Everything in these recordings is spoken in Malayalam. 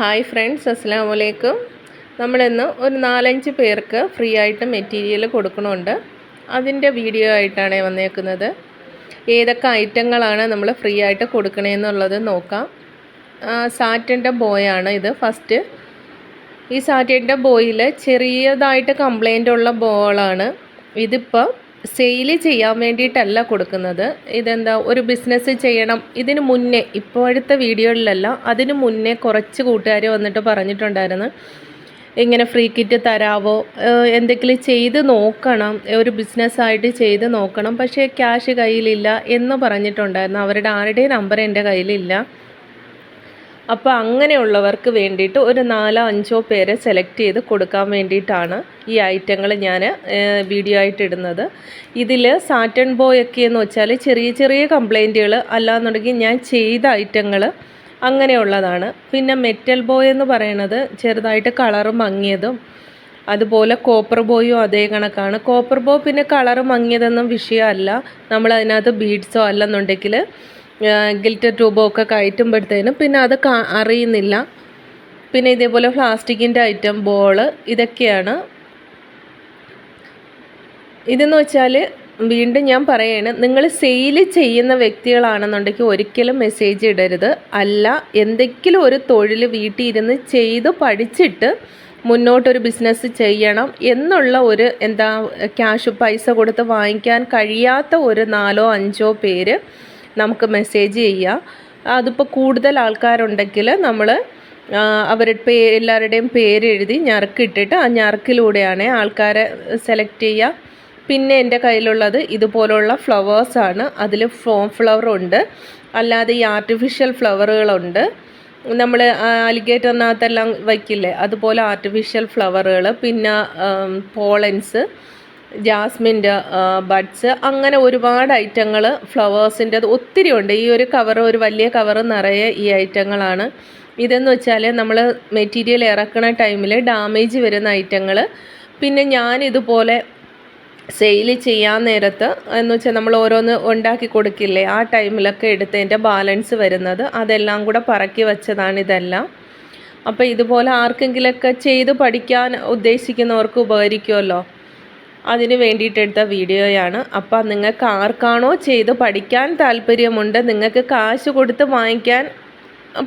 ഹായ് ഫ്രണ്ട്സ് അസ്സാം വലൈക്കും നമ്മളിന്ന് ഒരു നാലഞ്ച് പേർക്ക് ഫ്രീ ആയിട്ട് മെറ്റീരിയൽ കൊടുക്കണമുണ്ട് അതിന്റെ വീഡിയോ ആയിട്ടാണ് വന്നേക്കുന്നത്. ഏതൊക്കെ ഐറ്റങ്ങളാണ് നമ്മൾ ഫ്രീ ആയിട്ട് കൊടുക്കണേന്നുള്ളത് നോക്കാം. സാറ്റിന്റെ ബോയാണ് ഇത്. ഫസ്റ്റ് ഈ സാറ്റിന്റെ ബോയിൽ ചെറിയതായിട്ട് കംപ്ലൈന്റ് ഉള്ള ബോളാണ്. ഇതിപ്പോൾ സെയിൽ ചെയ്യാൻ വേണ്ടിയിട്ടല്ല കൊടുക്കുന്നത്. ഇതെന്താ ഒരു ബിസിനസ് ചെയ്യണം. ഇതിന് മുന്നേ ഇപ്പോഴത്തെ വീഡിയോയിലല്ല അതിന് മുന്നേ കുറച്ച് കൂട്ടുകാർ വന്നിട്ട് പറഞ്ഞിട്ടുണ്ടായിരുന്നു. ഇങ്ങനെ ഫ്രീ കിറ്റ് തരാവോ? എന്തെങ്കിലും ചെയ്ത് നോക്കണം. ഒരു ബിസിനസ്സായിട്ട് ചെയ്ത് നോക്കണം. പക്ഷേ ക്യാഷ് കയ്യിലില്ല എന്ന് പറഞ്ഞിട്ടുണ്ടായിരുന്നു. അവരുടെ ആരുടെയും നമ്പർ എന്റെ കയ്യിലില്ല. അപ്പോൾ അങ്ങനെയുള്ളവർക്ക് വേണ്ടിയിട്ട് ഒരു നാലോ അഞ്ചോ പേരെ സെലക്ട് ചെയ്ത് കൊടുക്കാൻ വേണ്ടിയിട്ടാണ് ഈ ഐറ്റങ്ങൾ ഞാൻ വീഡിയോ ആയിട്ട് ഇടുന്നത്. ഇതിൽ സാറ്റൺ ബോയ് ഒക്കെ എന്ന് വെച്ചാൽ ചെറിയ ചെറിയ കംപ്ലൈന്റുകൾ അല്ലാന്നുണ്ടെങ്കിൽ ഞാൻ ചെയ്ത ഐറ്റങ്ങൾ അങ്ങനെയുള്ളതാണ്. പിന്നെ മെറ്റൽ ബോയ് എന്ന് പറയുന്നത് ചെറുതായിട്ട് കളർ മങ്ങിയതും അതുപോലെ കോപ്പർ ബോയും അതേ കണക്കാണ്. കോപ്പർ ബോ പിന്നെ കളർ മങ്ങിയതൊന്നും വിഷയമല്ല. നമ്മൾ അതിനകത്ത് ബീഡ്സോ അല്ലെന്നുണ്ടെങ്കിൽ ഗിൽറ്റർ ട്യൂബോ ഒക്കെ കയറ്റുമ്പോഴത്തേനും പിന്നെ അത് അറിയുന്നില്ല. പിന്നെ ഇതേപോലെ പ്ലാസ്റ്റിക്കിന്റെ ഐറ്റം ബോൾ ഇതൊക്കെയാണ്. ഇതെന്ന് വെച്ചാൽ വീണ്ടും ഞാൻ പറയാണ് നിങ്ങൾ സെയിൽ ചെയ്യുന്ന വ്യക്തികളാണെന്നുണ്ടെങ്കിൽ ഒരിക്കലും മെസ്സേജ് ഇടരുത്. അല്ല എന്തെങ്കിലും ഒരു തൊഴിൽ വീട്ടിൽ ഇരുന്ന് ചെയ്ത് പഠിച്ചിട്ട് മുന്നോട്ടൊരു ബിസിനസ് ചെയ്യണം എന്നുള്ള ഒരു എന്താ ക്യാഷ് പൈസ കൊടുത്ത് വാങ്ങിക്കാൻ കഴിയാത്ത ഒരു നാലോ അഞ്ചോ പേര് നമുക്ക് മെസ്സേജ് ചെയ്യുക അതിപ്പോൾ കൂടുതൽ ആൾക്കാരുണ്ടെങ്കിൽ നമ്മൾ അവരുടെ പേ എല്ലാവരുടെയും പേരെഴുതി ഞറുക്കിട്ടിട്ട് ആ ഞറുക്കിലൂടെയാണ് ആൾക്കാരെ സെലക്ട് ചെയ്യുക. പിന്നെ എന്റെ കയ്യിലുള്ളത് ഇതുപോലുള്ള ഫ്ലവേഴ്സാണ് അതിൽ ഫോം ഫ്ലവറുണ്ട് അല്ലാതെ ഈ ആർട്ടിഫിഷ്യൽ ഫ്ലവറുകളുണ്ട് നമ്മൾ അലിഗേറ്ററിനകത്തെല്ലാം വയ്ക്കില്ലേ? അതുപോലെ ആർട്ടിഫിഷ്യൽ ഫ്ലവറുകൾ പിന്നെ പോളൻസ് ജാസ്മിന്റെ ബഡ്സ് അങ്ങനെ ഒരുപാട് ഐറ്റങ്ങൾ ഫ്ലവേഴ്സിന്റെ ഒത്തിരി ഉണ്ട്. ഈ ഒരു കവർ ഒരു വലിയ കവർ നിറയെ ഈ ഐറ്റങ്ങളാണ്. ഇതെന്ന് വെച്ചാൽ നമ്മൾ മെറ്റീരിയൽ ഇറക്കുന്ന ടൈമിൽ ഡാമേജ് വരുന്ന ഐറ്റങ്ങൾ പിന്നെ ഞാൻ ഇതുപോലെ സെയിൽ ചെയ്യാൻ നേരത്ത് എന്ന് വെച്ചാൽ നമ്മൾ ഓരോന്ന് ഉണ്ടാക്കി കൊടുക്കില്ലേ ആ ടൈമിലൊക്കെ എടുത്തതിന്റെ ബാലൻസ് വരുന്നത്. അതെല്ലാം കൂടെ പറക്കി വെച്ചതാണ് ഇതെല്ലാം. അപ്പോൾ ഇതുപോലെ ആർക്കെങ്കിലൊക്കെ ചെയ്ത് പഠിക്കാൻ ഉദ്ദേശിക്കുന്നവർക്ക് ഉപകരിക്കുമല്ലോ. അതിന് വേണ്ടിയിട്ട് എടുത്ത വീഡിയോയാണ്. അപ്പം നിങ്ങൾക്ക് ആർക്കാണോ ചെയ്ത് പഠിക്കാൻ താല്പര്യമുണ്ട് നിങ്ങൾക്ക് കാശ് കൊടുത്ത് വാങ്ങിക്കാൻ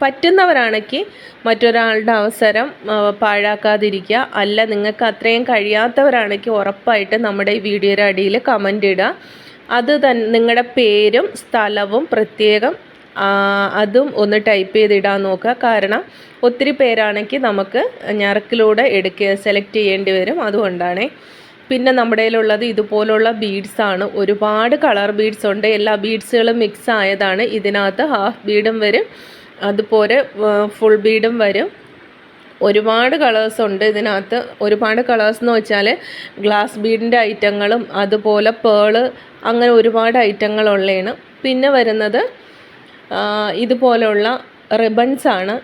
പറ്റുന്നവരാണെങ്കിൽ മറ്റൊരാളുടെ അവസരം പാഴാക്കാതിരിക്കുക. അല്ല നിങ്ങൾക്ക് അത്രയും കഴിയാത്തവരാണെങ്കിൽ ഉറപ്പായിട്ട് നമ്മുടെ ഈ വീഡിയോയുടെ അടിയിൽ കമന്റ് ഇടുക. അത് തന്നെ നിങ്ങളുടെ പേരും സ്ഥലവും പ്രത്യേകം അതും ഒന്ന് ടൈപ്പ് ചെയ്തിടാൻ നോക്കുക. കാരണം ഒത്തിരി പേരാണെങ്കിൽ നമുക്ക് ഞറക്കിലൂടെ എടുക്കുക സെലക്ട് ചെയ്യേണ്ടി വരും. അതുകൊണ്ടാണേ. പിന്നെ നമ്മുടെ കയ്യിലുള്ളത് ഇതുപോലുള്ള ആണ്. ഒരുപാട് കളർ ബീഡ്സ് ഉണ്ട്. എല്ലാ ബീഡ്സുകളും മിക്സ് ആയതാണ്. ഇതിനകത്ത് ഹാഫ് ബീഡും വരും. അതുപോലെ ഫുൾ ബീഡും വരും. ഒരുപാട് കളേഴ്സ് ഉണ്ട് ഇതിനകത്ത്. ഒരുപാട് കളേഴ്സ് എന്ന് വെച്ചാൽ ഗ്ലാസ് ബീഡിന്റെ ഐറ്റങ്ങളും അതുപോലെ പേൾ അങ്ങനെ ഒരുപാട് ഐറ്റങ്ങളുള്ളതാണ് പിന്നെ വരുന്നത് ഇതുപോലെയുള്ള റിബൺസ് ആണ്.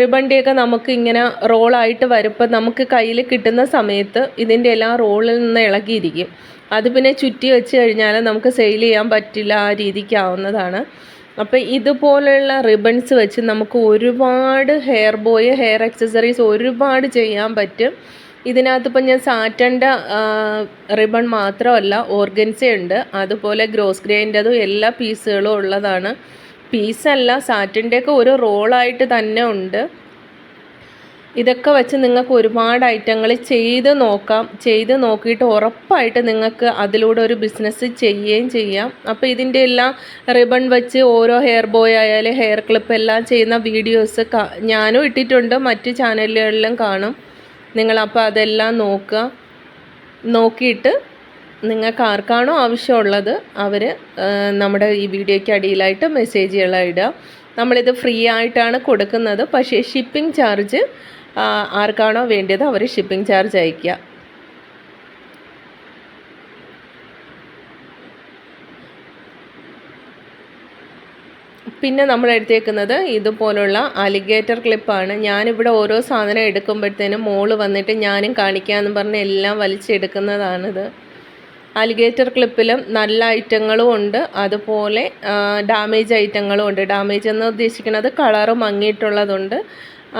റിബണിന്റെയൊക്കെ നമുക്ക് ഇങ്ങനെ റോളായിട്ട് വരുമ്പോൾ നമുക്ക് കയ്യിൽ കിട്ടുന്ന സമയത്ത് ഇതിന്റെ എല്ലാം റോളിൽ നിന്ന് ഇളകിയിരിക്കും. അത് പിന്നെ ചുറ്റി വെച്ച് കഴിഞ്ഞാൽ നമുക്ക് സെയിൽ ചെയ്യാൻ പറ്റില്ല ആ രീതിക്കാവുന്നതാണ് അപ്പോൾ ഇതുപോലെയുള്ള റിബൺസ് വെച്ച് നമുക്ക് ഒരുപാട് ഹെയർ ബോയ് ഹെയർ അക്സസറീസ് ഒരുപാട് ചെയ്യാൻ പറ്റും. ഇതിനകത്ത് ഞാൻ സാറ്റന്റെ റിബൺ മാത്രമല്ല ഓർഗൻസ ഉണ്ട്. അതുപോലെ ഗ്രോസ് ഗ്രേന്റെതും എല്ലാ പീസുകളും ഉള്ളതാണ്. പീസല്ല സാറ്റിന്റെയൊക്കെ ഒരു റോളായിട്ട് തന്നെ ഉണ്ട്. ഇതൊക്കെ വെച്ച് നിങ്ങൾക്ക് ഒരുപാട് ഐറ്റങ്ങൾ ചെയ്ത് നോക്കാം. ചെയ്ത് നോക്കിയിട്ട് ഉറപ്പായിട്ട് നിങ്ങൾക്ക് അതിലൂടെ ഒരു ബിസിനസ് ചെയ്യുകയും ചെയ്യാം. അപ്പോൾ ഇതിന്റെ എല്ലാം റിബൺ വെച്ച് ഓരോ ഹെയർ ബോയ് ആയാലും ഹെയർ ക്ലിപ്പ് എല്ലാം ചെയ്യുന്ന വീഡിയോസ് ഞാനും ഇട്ടിട്ടുണ്ട്. മറ്റ് ചാനലുകളിലും കാണും. നിങ്ങളപ്പോൾ അതെല്ലാം നോക്കുക. നോക്കിയിട്ട് നിങ്ങൾക്ക് ആർക്കാണോ ആവശ്യമുള്ളത് അവർ നമ്മുടെ ഈ വീഡിയോയ്ക്ക് അടിയിലായിട്ട് മെസ്സേജുകൾ ഇടുക. നമ്മളിത് ഫ്രീ ആയിട്ടാണ് കൊടുക്കുന്നത്. പക്ഷേ ഷിപ്പിംഗ് ചാർജ് ആർക്കാണോ വേണ്ടത് അവർ ഷിപ്പിംഗ് ചാർജ് അയയ്ക്കുക. പിന്നെ നമ്മൾ എടുത്തേക്കുന്നത് ഇതുപോലുള്ള അലിഗേറ്റർ ക്ലിപ്പാണ് ഞാനിവിടെ ഓരോ സാധനം എടുക്കുമ്പോഴത്തേനും മോൾ വന്നിട്ട് ഞാനും കാണിക്കാമെന്ന് പറഞ്ഞ് എല്ലാം വലിച്ചെടുക്കുന്നതാണിത്. അലിഗേറ്റർ ക്ലിപ്പിലും നല്ല ഐറ്റങ്ങളും ഉണ്ട്. അതുപോലെ ഡാമേജ് ഐറ്റങ്ങളും ഉണ്ട്. ഡാമേജ് എന്ന് ഉദ്ദേശിക്കുന്നത് കളറ് മങ്ങിയിട്ടുള്ളതുണ്ട്.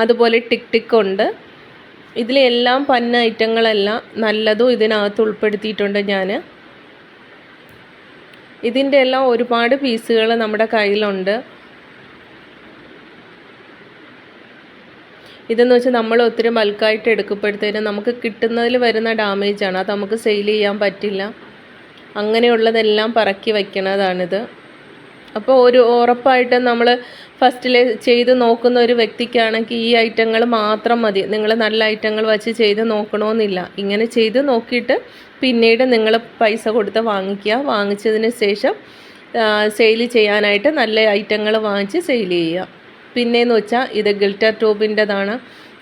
അതുപോലെ ടിക് ടിക് ഉണ്ട്. ഇതിലെല്ലാം പന്ന ഐറ്റങ്ങളെല്ലാം നല്ലതും ഇതിനകത്ത് ഉൾപ്പെടുത്തിയിട്ടുണ്ട് ഞാൻ ഇതിന്റെ എല്ലാം ഒരുപാട് പീസുകൾ നമ്മുടെ കയ്യിലുണ്ട്. ഇതെന്ന് വെച്ചാൽ നമ്മൾ ഒത്തിരി ബൾക്കായിട്ട് എടുക്കപ്പെടുത്തേനും നമുക്ക് കിട്ടുന്നതിൽ വരുന്ന ഡാമേജാണ് അത് നമുക്ക് സെയിൽ ചെയ്യാൻ പറ്റില്ല. അങ്ങനെയുള്ളതെല്ലാം പറക്കി വയ്ക്കണതാണിത്. അപ്പോൾ ഒരു ഉറപ്പായിട്ട് നമ്മൾ ഫസ്റ്റിൽ ചെയ്ത് നോക്കുന്ന ഒരു വ്യക്തിക്കാണെങ്കിൽ ഈ ഐറ്റങ്ങൾ മാത്രം മതി. നിങ്ങൾ നല്ല ഐറ്റങ്ങൾ വച്ച് ചെയ്ത് നോക്കണമെന്നില്ല ഇങ്ങനെ ചെയ്ത് നോക്കിയിട്ട് പിന്നീട് നിങ്ങൾ പൈസ കൊടുത്ത് വാങ്ങിക്കുക. വാങ്ങിച്ചതിന് ശേഷം സെയിൽ ചെയ്യാനായിട്ട് നല്ല ഐറ്റങ്ങൾ വാങ്ങിച്ച് സെയിൽ ചെയ്യുക. പിന്നെയെന്ന് വെച്ചാൽ ഇത് ഗിൽറ്റർ ട്യൂബിന്റെതാണ്.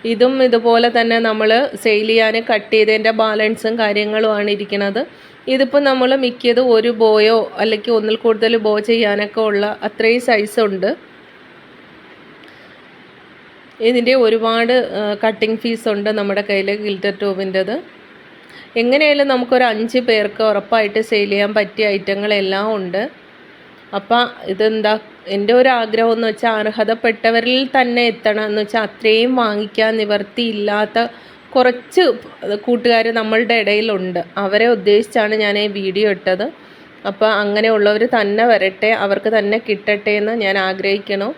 ഇതും ഇതുപോലെ തന്നെ നമ്മൾ സെയിൽ ചെയ്യാൻ കട്ട് ചെയ്തതിന്റെ ബാലൻസും കാര്യങ്ങളുമാണ് ഇരിക്കുന്നത് ഇതിപ്പോൾ നമ്മൾ മിക്കത് ഒരു ബോയോ അല്ലെങ്കിൽ ഒന്നിൽ കൂടുതൽ ബോ ചെയ്യാനൊക്കെ ഉള്ള അത്രയും സൈസുണ്ട് ഇതിന്റെ ഒരുപാട് കട്ടിങ് ഫീസ് ഉണ്ട് നമ്മുടെ കയ്യിൽ ഗിൽറ്റർ ട്യൂബിന്റെത് എങ്ങനെയായാലും നമുക്കൊരു അഞ്ച് പേർക്ക് ഉറപ്പായിട്ട് സെയിൽ ചെയ്യാൻ പറ്റിയ ഐറ്റങ്ങളെല്ലാം ഉണ്ട്. അപ്പം ഇതെന്താ എന്റെ ഒരു ആഗ്രഹം എന്ന് വെച്ചാൽ അർഹതപ്പെട്ടവരിൽ തന്നെ എത്തണം എന്ന് വെച്ചാൽ അത്രയും വാങ്ങിക്കാൻ നിവർത്തിയില്ലാത്ത കുറച്ച് കൂട്ടുകാർ നമ്മളുടെ ഇടയിലുണ്ട്. അവരെ ഉദ്ദേശിച്ചാണ് ഞാൻ ഈ വീഡിയോ ഇട്ടത്. അപ്പോൾ അങ്ങനെയുള്ളവർ തന്നെ വരട്ടെ അവർക്ക് തന്നെ കിട്ടട്ടെ എന്ന് ഞാൻ ആഗ്രഹിക്കണം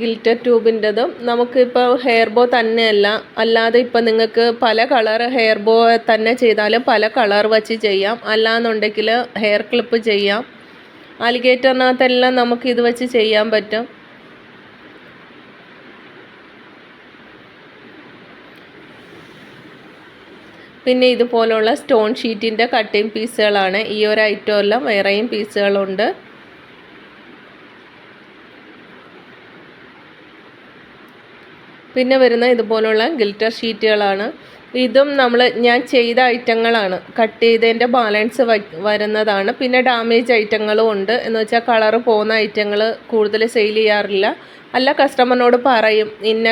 ഗിൽറ്റർ ട്യൂബിന്റെതും. നമുക്കിപ്പോൾ ഹെയർ ബോ തന്നെയല്ല. അല്ലാതെ ഇപ്പം നിങ്ങൾക്ക് പല കളർ ഹെയർ ബോ തന്നെ ചെയ്താലും പല കളർ വച്ച് ചെയ്യാം. അല്ലാന്നുണ്ടെങ്കിൽ ഹെയർ ക്ലിപ്പ് ചെയ്യാം. അലിഗേറ്ററിനകത്തെല്ലാം നമുക്ക് ഇത് വെച്ച് ചെയ്യാൻ പറ്റും. പിന്നെ ഇതുപോലുള്ള സ്റ്റോൺ ഷീറ്റിന്റെ കട്ടിങ് പീസുകളാണ് ഈ ഒരു ഐറ്റം എല്ലാം വേറെയും പീസുകളുണ്ട് പിന്നെ വരുന്ന ഇതുപോലുള്ള ഗിൽറ്റർ ഷീറ്റുകളാണ്. ഇതും നമ്മൾ ഞാൻ ചെയ്ത ഐറ്റങ്ങളാണ്. കട്ട് ചെയ്തതിന്റെ ബാലൻസ് വരുന്നതാണ്. പിന്നെ ഡാമേജ് ഐറ്റങ്ങളും ഉണ്ട്. എന്ന് വെച്ചാൽ കളറ് പോകുന്ന ഐറ്റങ്ങൾ കൂടുതൽ സെയിൽ ചെയ്യാറില്ല. അല്ല കസ്റ്റമറിനോട് പറയും ഇന്ന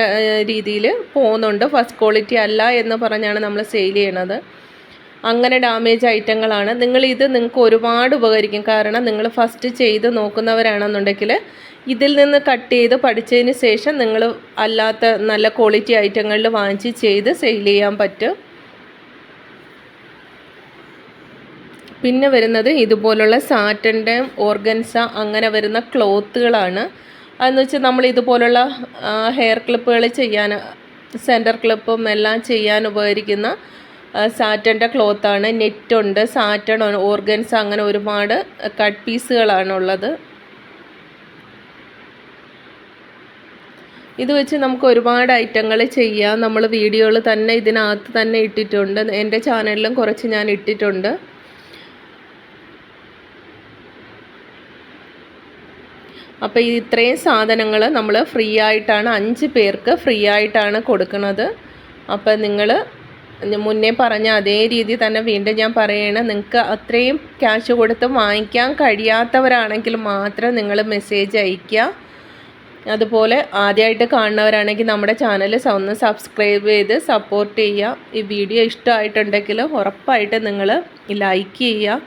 രീതിയിൽ പോകുന്നുണ്ട്. ഫസ്റ്റ് ക്വാളിറ്റി അല്ല എന്ന് പറഞ്ഞാണ് നമ്മൾ സെയിൽ ചെയ്യണത്. അങ്ങനെ ഡാമേജ് ഐറ്റങ്ങളാണ് നിങ്ങൾ ഇത് നിങ്ങൾക്ക് ഒരുപാട് ഉപകരിക്കും. കാരണം നിങ്ങൾ ഫസ്റ്റ് ചെയ്ത് നോക്കുന്നവരാണെന്നുണ്ടെങ്കിൽ ഇതിൽ നിന്ന് കട്ട് ചെയ്ത് പഠിച്ചതിന് ശേഷം നിങ്ങൾ അല്ലാത്ത നല്ല ക്വാളിറ്റി ഐറ്റങ്ങളിൽ വാങ്ങിച്ച് ചെയ്ത് സെയിൽ ചെയ്യാൻ പറ്റും. പിന്നെ വരുന്നത് ഇതുപോലുള്ള സാറ്റന്റെ ഓർഗൻസ അങ്ങനെ വരുന്ന ക്ലോത്തുകളാണ് അതെന്ന് വെച്ചാൽ നമ്മൾ ഇതുപോലുള്ള ഹെയർ ക്ലിപ്പുകൾ ചെയ്യാൻ സെന്റർ ക്ലിപ്പും എല്ലാം ചെയ്യാൻ ഉപകരിക്കുന്ന സാറ്റന്റെ ക്ലോത്താണ് നെറ്റുണ്ട് സാറ്റൺ ഓർഗൻസ് അങ്ങനെ ഒരുപാട് കട്ട് പീസുകളാണുള്ളത്. ഇത് വെച്ച് നമുക്ക് ഒരുപാട് ഐറ്റങ്ങൾ ചെയ്യാം. നമ്മൾ വീഡിയോകൾ തന്നെ ഇതിനകത്ത് തന്നെ ഇട്ടിട്ടുണ്ട്. എന്റെ ചാനലിലും കുറച്ച് ഞാൻ ഇട്ടിട്ടുണ്ട്. അപ്പോൾ ഇത്രയും സാധനങ്ങൾ നമ്മൾ ഫ്രീ ആയിട്ടാണ് അഞ്ച് പേർക്ക് ഫ്രീ ആയിട്ടാണ് കൊടുക്കുന്നത്. അപ്പോൾ നിങ്ങൾ മുന്നേ പറഞ്ഞ അതേ രീതി തന്നെ വീണ്ടും ഞാൻ പറയണം. നിങ്ങൾക്ക് അത്രയും ക്യാഷ് കൊടുത്ത് വാങ്ങിക്കാൻ കഴിയാത്തവരാണെങ്കിൽ മാത്രം നിങ്ങൾ മെസ്സേജ് അയയ്ക്കുക. അതുപോലെ ആദ്യമായിട്ട് കാണുന്നവരാണെങ്കിൽ നമ്മുടെ ചാനൽ ഒന്ന് സബ്സ്ക്രൈബ് ചെയ്ത് സപ്പോർട്ട് ചെയ്യുക. ഈ വീഡിയോ ഇഷ്ടമായിട്ടുണ്ടെങ്കിൽ ഉറപ്പായിട്ട് നിങ്ങൾ ലൈക്ക് ചെയ്യുക.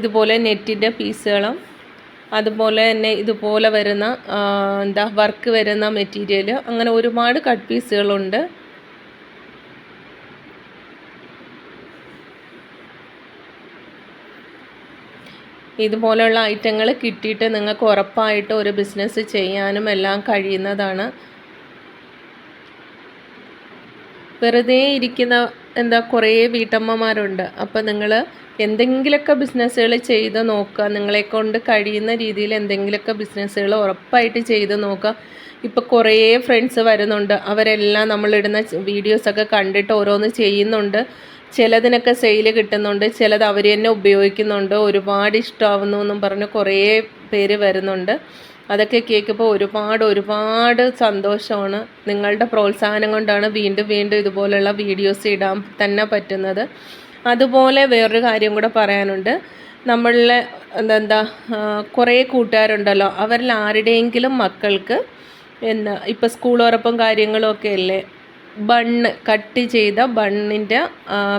ഇതുപോലെ നെറ്റിന്റെ പീസുകളും അതുപോലെ തന്നെ ഇതുപോലെ വരുന്ന എന്താ വർക്ക് വരുന്ന മെറ്റീരിയൽ അങ്ങനെ ഒരുപാട് കട്ട് പീസുകളുണ്ട് ഇതുപോലെയുള്ള ഐറ്റങ്ങൾ കിട്ടിയിട്ട് നിങ്ങൾക്ക് ഉറപ്പായിട്ട് ഒരു ബിസിനസ് ചെയ്യാനും എല്ലാം കഴിയുന്നതാണ്. വെറുതെ ഇരിക്കുന്ന എന്താ കുറേ വീട്ടമ്മമാരുണ്ട്. അപ്പോൾ നിങ്ങൾ എന്തെങ്കിലുമൊക്കെ ബിസിനസ്സുകൾ ചെയ്ത് നോക്കുക. നിങ്ങളെ കൊണ്ട് കഴിയുന്ന രീതിയിൽ എന്തെങ്കിലുമൊക്കെ ബിസിനസ്സുകൾ ഉറപ്പായിട്ട് ചെയ്ത് നോക്കുക. ഇപ്പോൾ കുറേ ഫ്രണ്ട്സ് വരുന്നുണ്ട്. അവരെല്ലാം നമ്മളിടുന്ന വീഡിയോസൊക്കെ കണ്ടിട്ട് ഓരോന്ന് ചെയ്യുന്നുണ്ട്. ചിലതിനൊക്കെ സെയിൽ കിട്ടുന്നുണ്ട്. ചിലത് അവർ തന്നെ ഉപയോഗിക്കുന്നുണ്ട്. ഒരുപാട് ഇഷ്ടമാവുന്നു എന്നും പറഞ്ഞ് കുറേ പേര് വരുന്നുണ്ട്. അതൊക്കെ കേൾക്കുമ്പോൾ ഒരുപാട് ഒരുപാട് സന്തോഷമാണ്. നിങ്ങളുടെ പ്രോത്സാഹനം കൊണ്ടാണ് വീണ്ടും വീണ്ടും ഇതുപോലുള്ള വീഡിയോസ് ഇടാൻ തന്നെ പറ്റുന്നത്. അതുപോലെ വേറൊരു കാര്യം കൂടെ പറയാനുണ്ട്. നമ്മളിലെ എന്താ കുറേ കൂട്ടുകാരുണ്ടല്ലോ. അവരിൽ ആരുടെയെങ്കിലും മക്കൾക്ക് എന്താ ഇപ്പോൾ സ്കൂൾ കാര്യങ്ങളൊക്കെ അല്ലേ? ബണ്ണ് കട്ട് ചെയ്ത ബണ്ണിന്റെ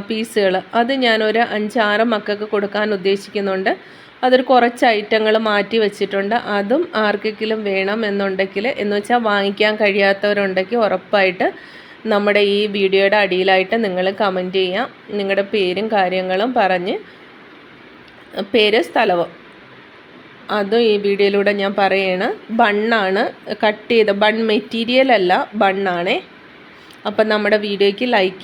പീസുകൾ. അത് ഞാനൊരു അഞ്ചാറ് മക്കൾക്ക് കൊടുക്കാൻ ഉദ്ദേശിക്കുന്നുണ്ട്. അതൊരു കുറച്ച് ഐറ്റങ്ങൾ മാറ്റി വെച്ചിട്ടുണ്ട്. അതും ആർക്കെങ്കിലും വേണം എന്നുണ്ടെങ്കിൽ എന്ന് വെച്ചാൽ വാങ്ങിക്കാൻ കഴിയാത്തവരുണ്ടെങ്കിൽ ഉറപ്പായിട്ട് നമ്മുടെ ഈ വീഡിയോയുടെ അടിയിലായിട്ട് നിങ്ങൾ കമന്റ് ചെയ്യാം. നിങ്ങളുടെ പേരും കാര്യങ്ങളും പറഞ്ഞ് പേര് സ്ഥലവും. അതും ഈ വീഡിയോയിലൂടെ ഞാൻ പറയാണ്. ബണ്ണാണ് കട്ട് ചെയ്ത ബൺ മെറ്റീരിയൽ അല്ല ബണ്ണാണേ. അപ്പം നമ്മുടെ വീഡിയോയ്ക്ക് ലൈക്ക്